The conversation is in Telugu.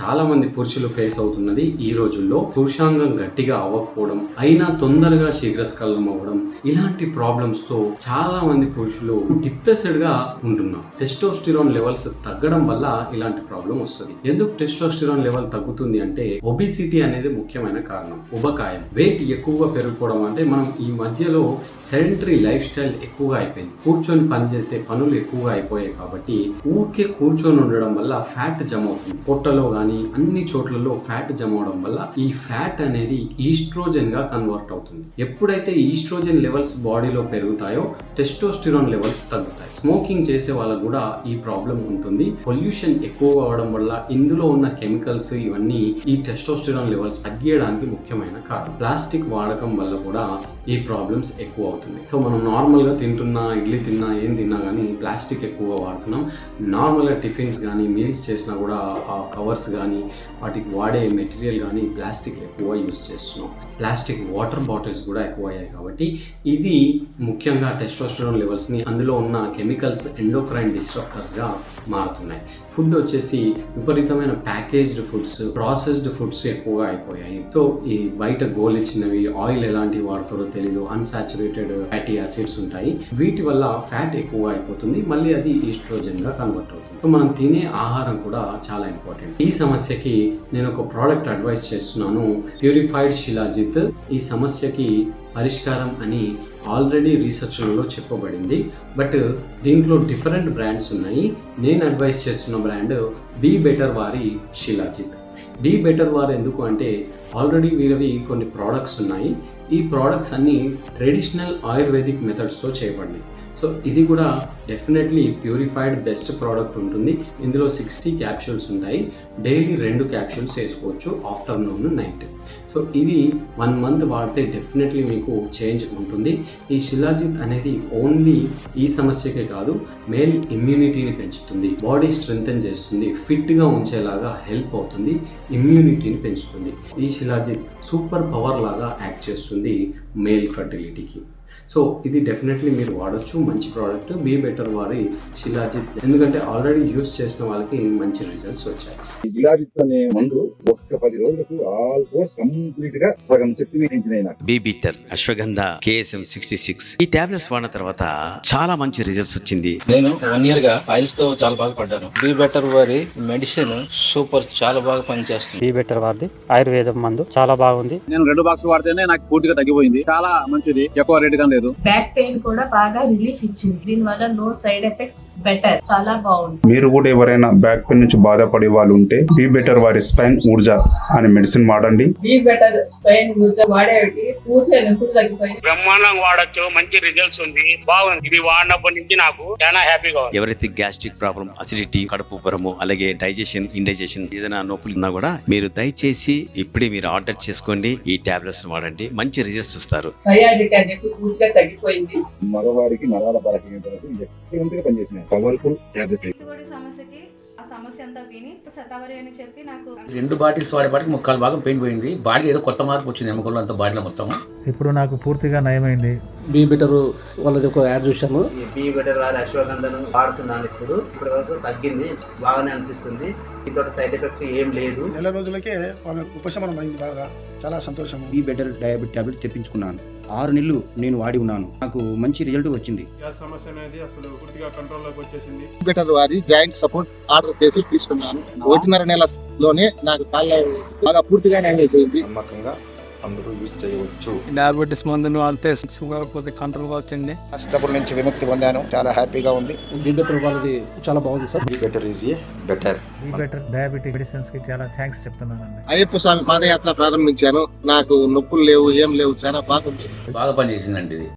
చాలా మంది పురుషులు ఫేస్ అవుతున్నది ఈ రోజుల్లో. పురుషాంగం గట్టిగా అవ్వకపోవడం అయినా తొందరగా శీఘ్రస్ఖలనం అవ్వడం ఇలాంటి ప్రాబ్లమ్స్తో చాలా మంది పురుషులు డిప్రెస్డ్గా ఉంటున్నారు. టెస్టోస్టిరాన్ లెవెల్స్ తగ్గడం వల్ల ఇలాంటి ప్రాబ్లం వస్తుంది. ఎందుకు టెస్టోస్టిరాన్ లెవెల్ తగ్గుతుంది అంటే ఒబిసిటీ అనేది ముఖ్యమైన కారణం. ఉబకాయం వెయిట్ ఎక్కువగా పెరిగిపోవడం అంటే మనం ఈ మధ్యలో సెడెంటరీ లైఫ్ స్టైల్ ఎక్కువగా అయిపోయింది. కూర్చొని పనిచేసే పనులు ఎక్కువగా అయిపోయాయి కాబట్టి ఊరికే కూర్చొని ఉండడం వల్ల ఫ్యాట్ జమ అవుతుంది. పొట్టలో కానీ అన్ని చోట్లలో ఫ్యాట్ జమ అవడం వల్ల ఈ ఫ్యాట్ అనేది ఈస్ట్రోజన్గా కన్వర్ట్ అవుతుంది. ఎప్పుడైతే ఈస్ట్రోజన్ లెవెల్స్ బాడీలో పెరుగుతాయో టెస్టోస్టిరాన్ లెవెల్స్ తగ్గుతాయి. స్మోకింగ్ చేసే వాళ్ళకు కూడా ఈ ప్రాబ్లం ఉంటుంది. పొల్యూషన్ ఎక్కువ అవడం వల్ల ఇందులో ఉన్న కెమికల్స్ ఇవన్నీ ఈ టెస్టోస్టిరాన్ లెవెల్స్ తగ్గియడానికి ముఖ్యమైన కారణం. ప్లాస్టిక్ వాడకం వల్ల కూడా ఈ ప్రాబ్లమ్స్ ఎక్కువ అవుతుంది సో మనం నార్మల్గా తింటున్నా ఇడ్లీ తిన్నా ఏం తిన్నా కానీ ప్లాస్టిక్ ఎక్కువగా వాడుతున్నాం. నార్మల్గా టిఫిన్స్ కానీ మీల్స్ చేసినా కూడా ఆ కవర్స్ కానీ వాటికి వాడే మెటీరియల్ కానీ ప్లాస్టిక్ ఎక్కువ యూస్ చేస్తున్నాం. ప్లాస్టిక్ వాటర్ బాటిల్స్ కూడా ఎక్కువ అయ్యాయి కాబట్టి ఇది ముఖ్యంగా టెస్టోస్టెరాన్ లెవెల్స్ని అందులో ఉన్న కెమికల్స్ ఎండోక్రైన్ డిస్ట్రప్టర్స్గా మారుతున్నాయి. ఫుడ్ వచ్చేసి విపరీతమైన ప్యాకేజ్డ్ ఫుడ్స్ ప్రాసెస్డ్ ఫుడ్స్ ఎక్కువగా అయిపోయాయి. సో ఈ బయట గోలిచ్చినవి ఆయిల్ ఎలాంటివి వాడతారో తెలియదు అన్సాచురేటెడ్ ఫ్యాటీ యాసిడ్స్ ఉంటాయి. వీటి వల్ల ఫ్యాట్ ఎక్కువ అయిపోతుంది మళ్ళీ అది ఈస్ట్రోజన్గా కన్వర్ట్ అవుతుంది. సో మనం తినే ఆహారం కూడా చాలా ఇంపార్టెంట్. ఈ సమస్యకి నేను ఒక ప్రోడక్ట్ అడ్వైస్ చేస్తున్నాను. ప్యూరిఫైడ్ శిలాజిత్ ఈ సమస్యకి పరిష్కారం అని ఆల్రెడీ రీసెర్చ్లలో చెప్పబడింది. బట్ దీంట్లో డిఫరెంట్ బ్రాండ్స్ ఉన్నాయి. నేను అడ్వైస్ చేస్తున్న బ్రాండ్ బీ బెటర్ వారి శిలాజిత్ బీ బెటర్ వారు ఎందుకు అంటే ఆల్రెడీ వీరవి కొన్ని ప్రోడక్ట్స్ ఉన్నాయి. ఈ ప్రోడక్ట్స్ అన్నీ ట్రెడిషనల్ ఆయుర్వేదిక్ మెథడ్స్తో చేయబడినాయి సో ఇది కూడా డెఫినెట్లీ ప్యూరిఫైడ్ బెస్ట్ ప్రోడక్ట్ ఉంటుంది. ఇందులో సిక్స్టీ క్యాప్సూల్స్ ఉంటాయి. డైలీ రెండు క్యాప్సూల్స్ వేసుకోవచ్చు ఆఫ్టర్నూన్ నైట్ సో ఇది వన్ మంత్ వాడితే డెఫినెట్లీ మీకు చేంజ్ ఉంటుంది. ఈ శిలాజిత్ అనేది ఓన్లీ ఈ సమస్యకే కాదు మేల్ ఇమ్యూనిటీని పెంచుతుంది. బాడీ స్ట్రెంగ్తన్ చేస్తుంది. ఫిట్గా ఉంచేలాగా హెల్ప్ అవుతుంది. ఇమ్యూనిటీని పెంచుతుంది. ఈ శిలాజిత్ సూపర్ పవర్ లాగా యాక్ట్ చేస్తుంది మేల్ ఫర్టిలిటీకి సో ఇది డెఫినెట్లీ మీరు వాడొచ్చు మంచి ప్రోడక్ట్ బీ బెటర్ వారి శిలాజిత్. ఎందుకంటే ఆల్రెడీ యూస్ చేసిన వాళ్ళకి మంచి రిజల్ట్స్ వచ్చాయి. గిలాజిత్ అనే మందు ఒక్క పది రోజులకు ఆల్మోస్ట్ కంప్లీట్గా సగం శక్తిని పెంచినాయి నాకు be better ashwagandha KSM sixty six. ఈ టాబ్లెట్స్ వాడిన తర్వాత చాలా మంచి రిజల్ట్స్ వచ్చింది. నేను వన్ ఇయర్గా ఫైల్స్తో చాలా బాధపడ్డాను బీ బెటర్ వారి మెడిసిన్ సూపర్ చాలా బాగా పనిచేస్తుంది. ఈ బెటర్ వారిది. ఆయుర్వేదం మందు చాలా బాగుంది. నేను రెండు బాక్స్ వాడితేనే నాకు పూర్తిగా తగ్గిపోయింది. చాలా మంచిది. ఎక్కువ రేట్ గా లేదు. బ్యాక్ పెయిన్ కూడా బాగా రిలీఫ్ ఇచ్చింది. దీని వల్ల నో సైడ్ ఎఫెక్ట్స్ బెటర్ చాలా బాగుంది. మీరు కూడా ఎవరైనా బ్యాక్ పెయిన్ నుంచి బాధపడే వాళ్ళు ఉంటే బీ బెటర్ వారి స్పైన్ ఊర్జా అనే మెడిసిన్ వాడండి. బీ బెటర్ స్పైన్ యూజ్ వాడేవి పూర్తిగా నొప్పులు తగ్గిపోయింది బ్రహ్మాండంగా వాడచ్చు. మంచి రిజల్ట్స్ ఉంది. బాగుంది. ఇది వాడినప్పటి నుంచి నాకు చాలా హ్యాపీగా ఉంది. ఎవరైతే గ్యాస్ట్రిక్ ప్రాబ్లం అసిడిటీ కడుపు ఉబ్బరము అలాగే డైజెషన్ ఇండైజెషన్ ఏదైనా నొప్పులు ఉన్నా కూడా మీరు దయచేసి ఇప్పుడే మీరు ఆర్డర్ చేసుకోండి. ఈ టాబ్లెట్స్ వాడండి. మంచి రిజల్ట్స్ అనేది పూర్తిగా తగ్గిపోయింది. మగవారికి నరాల బలహీనతలకు ఎక్సలెంట్గా పనిచేసినాయి. పవర్ఫుల్ సమస్యకి ఆ సమస్య అంతా విని శతావరి అని చెప్పి నాకు రెండు బాటిల్స్ వాడేపాటికి ముక్కాలు భాగం పెయిన్ పోయింది. బాడీ ఏదో కొత్త మార్పు వచ్చింది ఎముకల్లో అంతా బాడీలో మొత్తం. ఇప్పుడు నాకు పూర్తిగా నయమైంది. బీ బెటర్ వాళ్ళది ఒక యాడ్ చూసాము ఈ బీ బెటర్ వారి అశ్వగంధను వాడుతున్నాను ఇప్పుడు. ఇప్పటి వరకు తగ్గింది బాగానే అనిపిస్తుంది. దీంతో సైడ్ ఎఫెక్ట్ ఏం లేదు. నెల రోజులకే ఉపశమనం అయింది బాగా. చాలా సంతోషం. ఈ బెటర్ డయాబెట్ టాబ్లెట్ తెప్పించుకున్నాను. ఆరు నెలలు నేను వాడి ఉన్నాను. నాకు మంచి రిజల్ట్ వచ్చింది. సమస్య అనేది అసలు పూర్తిగా కంట్రోల్లోకి వచ్చేసింది. బెటర్ వారి జాయింట్ సపోర్ట్ ఆర్డర్ చేసి తీసుకున్నాను. ఒకటిన్నర నెలలోనే నాకు కాళ్ళ బాగా పూర్తిగా అయిపోయింది నమ్మకంగా అందరూ యూజ్ చేయవచ్చు. డయాబెటీస్ మందును అంతే షుగర్ పోతే కంట్రోల్ వచ్చింది కష్టపుల నుంచి విముక్తి పొందాను. చాలా హ్యాపీగా ఉంది. బీ బెటర్ వాళ్ళది చాలా బాగుంది సార్. బెటర్ ఈజ్ బెటర్ ఈ బెటర్ డయాబెటిక్ మెడిసిన్స్కి చాలా థ్యాంక్స్ చెప్తున్నానండి. అయ్యప్ప స్వామి పాదయాత్ర ప్రారంభించాను. నాకు నొప్పులు లేవు ఏం లేవు చాలా బాగుంది. బాగా పనిచేసిందండి ఇది.